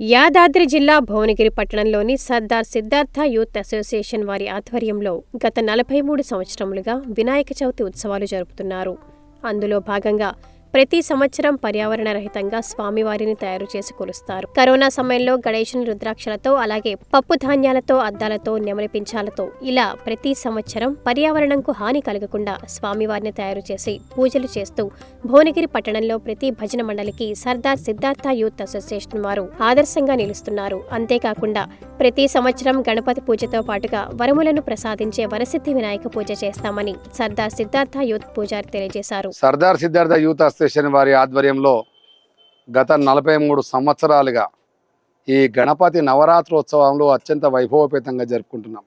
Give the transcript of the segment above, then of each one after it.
యాదాద్రి జిల్లా భువనగిరి పట్టణంలోని Sardar Siddhartha youth association వారి ఆధ్వర్యంలో గత నలభై మూడు సంవత్సరములుగా వినాయక చవితి ఉత్సవాలు జరుపుతున్నారు. అందులో భాగంగా ప్రతి సంవత్సరం పర్యావరణ రహితంగా స్వామివారిని తయారు చేసి కొలుస్తారు. కరోనా సమయంలో గణేషుని రుద్రాక్షలతో అలాగే పప్పు ధాన్యాలతో అద్దాలతో నెమలిపించాలతో ఇలా ప్రతి సంవత్సరం పర్యావరణంకు హాని కలగకుండా స్వామివారిని తయారు చేసి పూజలు చేస్తూ భువనగిరి పట్టణంలో ప్రతి భజన మండలికి సర్దార్ సిద్ధార్థ యూత్ అసోసియేషన్ వారు ఆదర్శంగా నిలుస్తున్నారు. అంతేకాకుండా ప్రతి సంవత్సరం గణపతి పూజతో పాటుగా వరములను ప్రసాదించే వరసిద్ధి వినాయక పూజ చేస్తామని సర్దార్ సిద్ధార్థ యూత్ పూజారి తెలియజేశారు. సర్దార్ సిద్ధార్థ యూత్ అసోసియేషన్ వారి ఆధ్వర్యంలో గత నలభై మూడు సంవత్సరాలుగా ఈ గణపతి నవరాత్రోత్సవంలో అత్యంత వైభవపేతంగా జరుపుకుంటున్నాం.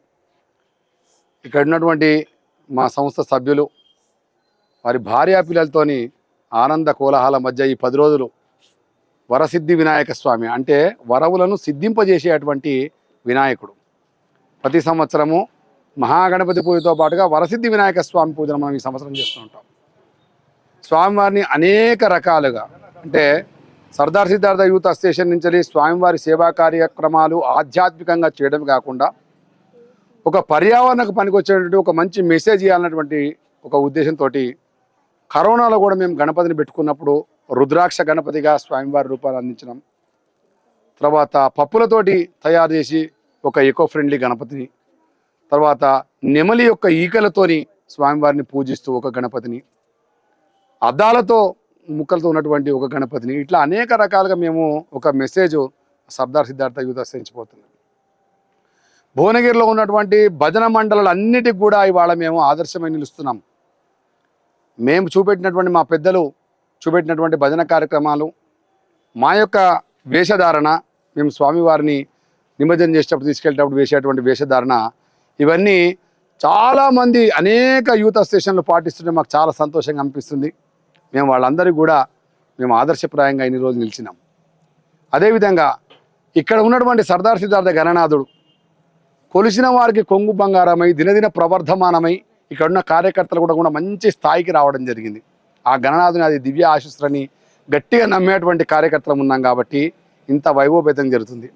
ఇక్కడ ఉన్నటువంటి మా సంస్థ సభ్యులు వారి భార్యా పిల్లలతోని ఆనంద కోలాహల మధ్య ఈ పది రోజులు వరసిద్ధి వినాయక స్వామి అంటే వరవులను సిద్ధింపజేసేటువంటి వినాయకుడు. ప్రతి సంవత్సరము మహాగణపతి పూజతో పాటుగా వరసిద్ధి వినాయక స్వామి పూజను మనం ఈ సంవత్సరం చేస్తూ ఉంటాం. స్వామివారిని అనేక రకాలుగా అంటే సర్దార్ సిద్ధార్థ యూత్ అసోసియేషన్ నుంచి వెళ్ళి స్వామివారి సేవా కార్యక్రమాలు ఆధ్యాత్మికంగా చేయడం కాకుండా ఒక పర్యావరణకు పనికొచ్చేటువంటి ఒక మంచి మెసేజ్ ఇవ్వాలన్నటువంటి ఒక ఉద్దేశంతో కరోనాలో కూడా మేము గణపతిని పెట్టుకున్నప్పుడు రుద్రాక్ష గణపతిగా స్వామివారి రూపాలు అందించడం తర్వాత పప్పులతోటి తయారు చేసి ఒక ఎకో ఫ్రెండ్లీ గణపతిని తర్వాత నెమలి యొక్క ఈకలతోని స్వామివారిని పూజిస్తూ ఒక గణపతిని అద్దాలతో ముక్కలతో ఉన్నటువంటి ఒక గణపతిని ఇట్లా అనేక రకాలుగా మేము ఒక మెసేజ్ సర్దార్ సిద్ధార్థ యూత అసహించిపోతుంది భువనగిరిలో ఉన్నటువంటి భజన మండలాలన్నిటికి కూడా ఇవాళ మేము ఆదర్శమై నిలుస్తున్నాం. మేము చూపెట్టినటువంటి మా పెద్దలు చూపెట్టినటువంటి భజన కార్యక్రమాలు మా యొక్క వేషధారణ మేము స్వామివారిని నిమజ్జనం చేసేటప్పుడు తీసుకెళ్ళేటప్పుడు వేసేటువంటి వేషధారణ ఇవన్నీ చాలామంది అనేక యూత్ అసోసియేషన్లు పాటిస్తుంటే మాకు చాలా సంతోషంగా అనిపిస్తుంది. మేము వాళ్ళందరికీ కూడా మేము ఆదర్శప్రాయంగా ఇన్ని రోజులు నిలిచినాం. అదేవిధంగా ఇక్కడ ఉన్నటువంటి సర్దార్ సిద్ధార్థ గణనాథుడు కొలిసిన వారికి కొంగు బంగారమై దినదిన ప్రవర్ధమానమై ఇక్కడ ఉన్న కార్యకర్తలు కూడా కూడా మంచి స్థాయికి రావడం జరిగింది. ఆ గణనాథుని అది దివ్య ఆశిస్సులని గట్టిగా నమ్మేటువంటి కార్యకర్తలు ఉన్నాం కాబట్టి ఇంత వైభవపేతం జరుగుతుంది.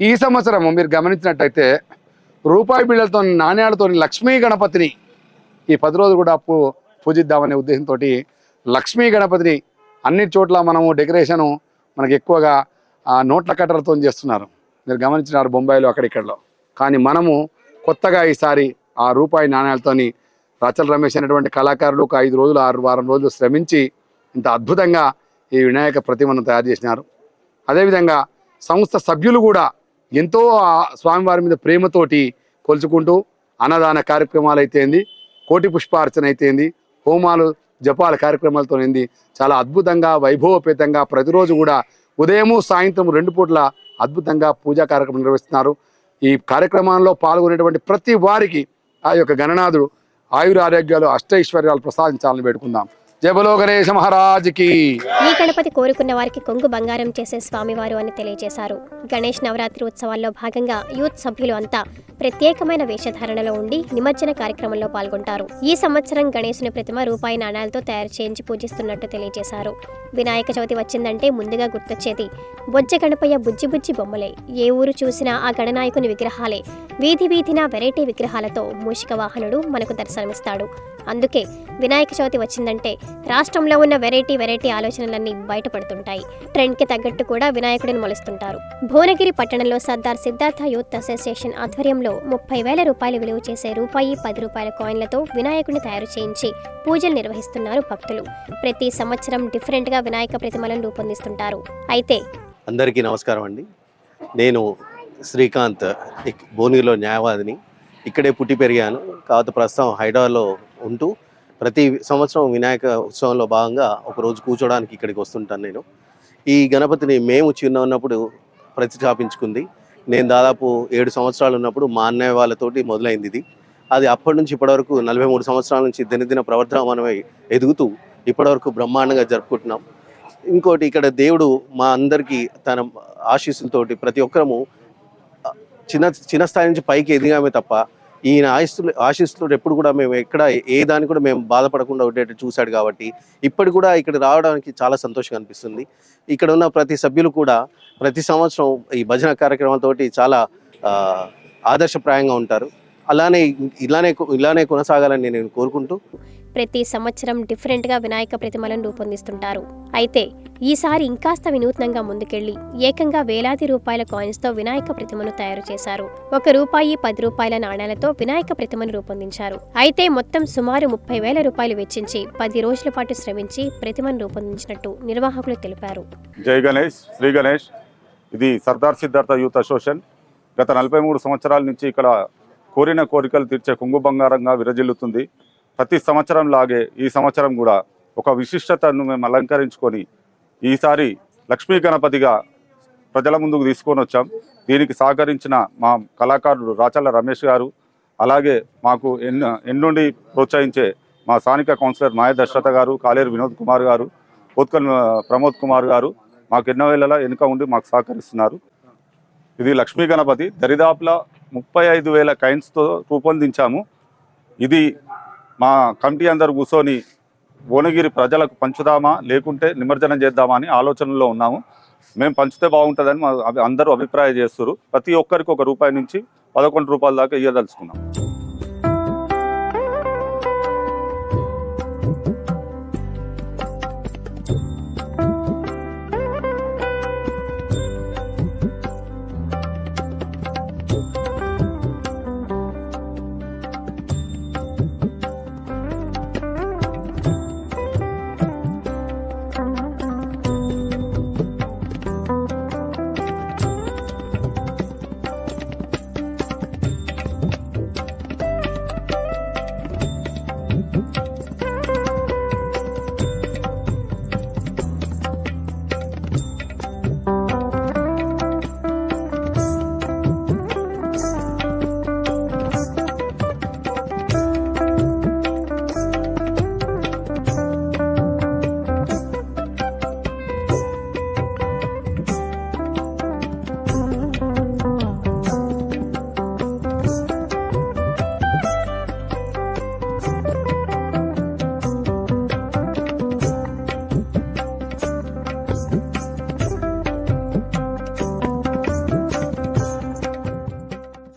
ఈ సంవత్సరం మీరు గమనించినట్టయితే రూపాయి బిళ్ళలతో నాణ్యాలతో లక్ష్మీ గణపతిని ఈ పది రోజులు కూడా పూ పూజిద్దామనే ఉద్దేశంతో లక్ష్మీ గణపతిని అన్ని చోట్ల మనము డెకరేషను మనకి ఎక్కువగా ఆ నోట్ల కట్టలతో చేస్తున్నారు. మీరు గమనించినారు బొంబాయిలో అక్కడిక్కడలో కానీ మనము కొత్తగా ఈసారి ఆ రూపాయి నాణ్యాలతోని రచల రమేష్ అనేటువంటి కళాకారులు ఒక ఐదు రోజులు ఆరు వారం రోజులు శ్రమించి ఇంత అద్భుతంగా ఈ వినాయక ప్రతిమను తయారు చేసినారు. అదేవిధంగా సంస్థ సభ్యులు కూడా ఎంతో ఆ స్వామివారి మీద ప్రేమతోటి కొలుచుకుంటూ అన్నదాన కార్యక్రమాలు అయితేంది కోటి పుష్పార్చన అయితేంది హోమాలు జపాల కార్యక్రమాలతో నింది చాలా అద్భుతంగా వైభవపేతంగా ప్రతిరోజు కూడా ఉదయము సాయంత్రం రెండు పూట్ల అద్భుతంగా పూజా కార్యక్రమం నిర్వహిస్తున్నారు. ఈ కార్యక్రమంలో పాల్గొనేటువంటి ప్రతి వారికి ఆ యొక్క గణనాథుడు ఆయుర ఆరోగ్యాలు అష్టైశ్వర్యాలు ప్రసాదించాలని పెట్టుకుందాం జబలో గణేశ మహారాజ్కి ఈ గణపతి కోరుకున్న వారికి కొంగు బంగారం చేసే స్వామివారు అని తెలియజేశారు. గణేష్ నవరాత్రి ఉత్సవాల్లో భాగంగా యూత్ సభ్యులు అంతా ప్రత్యేకమైన వేషధారణలో ఉండి నిమజ్జన కార్యక్రమంలో పాల్గొంటారు. ఈ సంవత్సరం గణేశుని ప్రతిమ రూపాయి నాణాలతో తయారు చేయించి పూజిస్తున్నట్టు తెలియజేశారు. వినాయక చవితి వచ్చిందంటే ముందుగా గుర్తొచ్చేది. బొజ్జ గణపయ్య బుజ్జి బుజ్జి బొమ్మలే. ఏ ఊరు చూసినా ఆ గణనాయకుని విగ్రహాలే. వీధి వీధిన వెరైటీ విగ్రహాలతో మూషిక వాహనుడు మనకు దర్శనమిస్తాడు. అందుకే వినాయక చవితి వచ్చిందంటే రాష్ట్రంలో ఉన్న వెరైటీ వెరైటీ ఆలోచనలన్నీ బయటపడుతుంటాయి. ట్రెండ్కి తగ్గట్టు కూడా వినాయకుడిని మొలుస్తుంటారు. భువనగిరి పట్టణంలో సర్దార్ సిద్ధార్థ యూత్ అసోసియేషన్ ఆధ్వర్యంలో ముప్పై వేల రూపాయలు విలువ చేసే రూపాయి పది రూపాయల కాయిన్లతో వినాయకుడిని తయారు చేయించి పూజలు నిర్వహిస్తున్నారు భక్తులు. ప్రతి సంవత్సరం డిఫరెంట్గా వినాయక ప్రతిమలను రూపొందిస్తుంటారు. అయితే అందరికీ నమస్కారం అండి. నేను శ్రీకాంత్ బోనిలో న్యాయవాదిని. ఇక్కడే పుట్టి పెరిగాను. కాకపోతే ప్రస్తుతం హైదరాబాద్లో ఉంటూ ప్రతి సంవత్సరం వినాయక ఉత్సవంలో భాగంగా ఒకరోజు కూర్చోడానికి ఇక్కడికి వస్తుంటాను నేను. ఈ గణపతిని మేము చిన్న ఉన్నప్పుడు ప్రతిష్టాపించుకుంది. నేను దాదాపు ఏడు సంవత్సరాలు ఉన్నప్పుడు మా అన్నయ్య వాళ్ళతోటి మొదలైంది ఇది. అది అప్పటి నుంచి ఇప్పటివరకు నలభై మూడు సంవత్సరాల నుంచి దినదిన ప్రవర్ధమానమై ఎదుగుతూ ఇప్పటివరకు బ్రహ్మాండంగా జరుపుకుంటున్నాం. ఇంకోటి ఇక్కడ దేవుడు మా అందరికీ తన ఆశీస్సులతోటి ప్రతి ఒక్కరము చిన్న చిన్న స్థాయి నుంచి పైకి ఎదిగామే తప్ప ఈయన ఆశిస్తులు ఆశిస్తులు ఎప్పుడు కూడా మేము ఎక్కడ ఏ దాన్ని కూడా మేము బాధపడకుండా ఉండేట్టు చూశాడు కాబట్టి ఇప్పటి కూడా ఇక్కడ రావడానికి చాలా సంతోషంగా అనిపిస్తుంది. ఇక్కడ ఉన్న ప్రతి సభ్యులు కూడా ప్రతి సంవత్సరం ఈ భజన కార్యక్రమాలతోటి చాలా ఆదర్శప్రాయంగా ఉంటారు. అలానే ఇలానే ఇలానే కొనసాగాలని నేను కోరుకుంటూ ప్రతి సంవత్సరం డిఫరెంట్గా వినాయక ప్రతిమలను రూపొందిస్తుంటారు. అయితే ఈసారి ఇంకాస్త వినూత్నంగా ముందుకెళ్ళి ఏకంగా వేలాది రూపాయల కాయిన్స్తో వినాయక ప్రతిమను తయారు చేశారు. ఒక రూపాయి పది రూపాయల నాణేలతో వినాయక ప్రతిమను రూపొందించారు. అయితే మొత్తం సుమారు ముప్పై వేల రూపాయలు వెచ్చించి పది రోజుల పాటు శ్రమించి ప్రతిమను రూపొందించినట్టు నిర్వాహకులు తెలిపారు. జై గణేష్ శ్రీ గణేష్. ఇది సర్దార్ సిద్ధార్థ యూత్ అసోసియేషన్. గత నలభై మూడు సంవత్సరాల నుంచి ఇక్కడ కోరిన కోరికలు తీర్చే కుంగు బంగారంగా విరజిల్లుతుంది. ప్రతి సంవత్సరం లాగే ఈ సంవత్సరం కూడా ఒక విశిష్టతను మేము అలంకరించుకొని ఈసారి లక్ష్మీ గణపతిగా ప్రజల ముందుకు తీసుకొని వచ్చాం. దీనికి సహకరించిన మా కళాకారుడు రాచల్ల రమేష్ గారు అలాగే మాకు ఎన్ ఎన్నుండి ప్రోత్సహించే మా స్థానిక కౌన్సిలర్ మాయ దశరథ గారు కాలేరు వినోద్ కుమార్ గారు పోత్కల్ ప్రమోద్ కుమార్ గారు మాకు ఎన్నో వేళలా వెనుక ఉండి మాకు సహకరిస్తున్నారు. ఇది లక్ష్మీ గణపతి దరిదాపుల ముప్పై ఐదు వేల కైన్స్తో రూపొందించాము. ఇది మా కమిటీ అందరు కూర్చొని భువనగిరి ప్రజలకు పంచుదామా లేకుంటే నిమజ్జనం చేద్దామా అని ఆలోచనలో ఉన్నాము. మేము పంచితే బాగుంటుందని మా అభి- అందరూ అభిప్రాయం చేస్తారు ప్రతి ఒక్కరికి ఒక రూపాయి నుంచి పదకొండు రూపాయల దాకా ఇవ్వదలుచుకున్నాం 嗯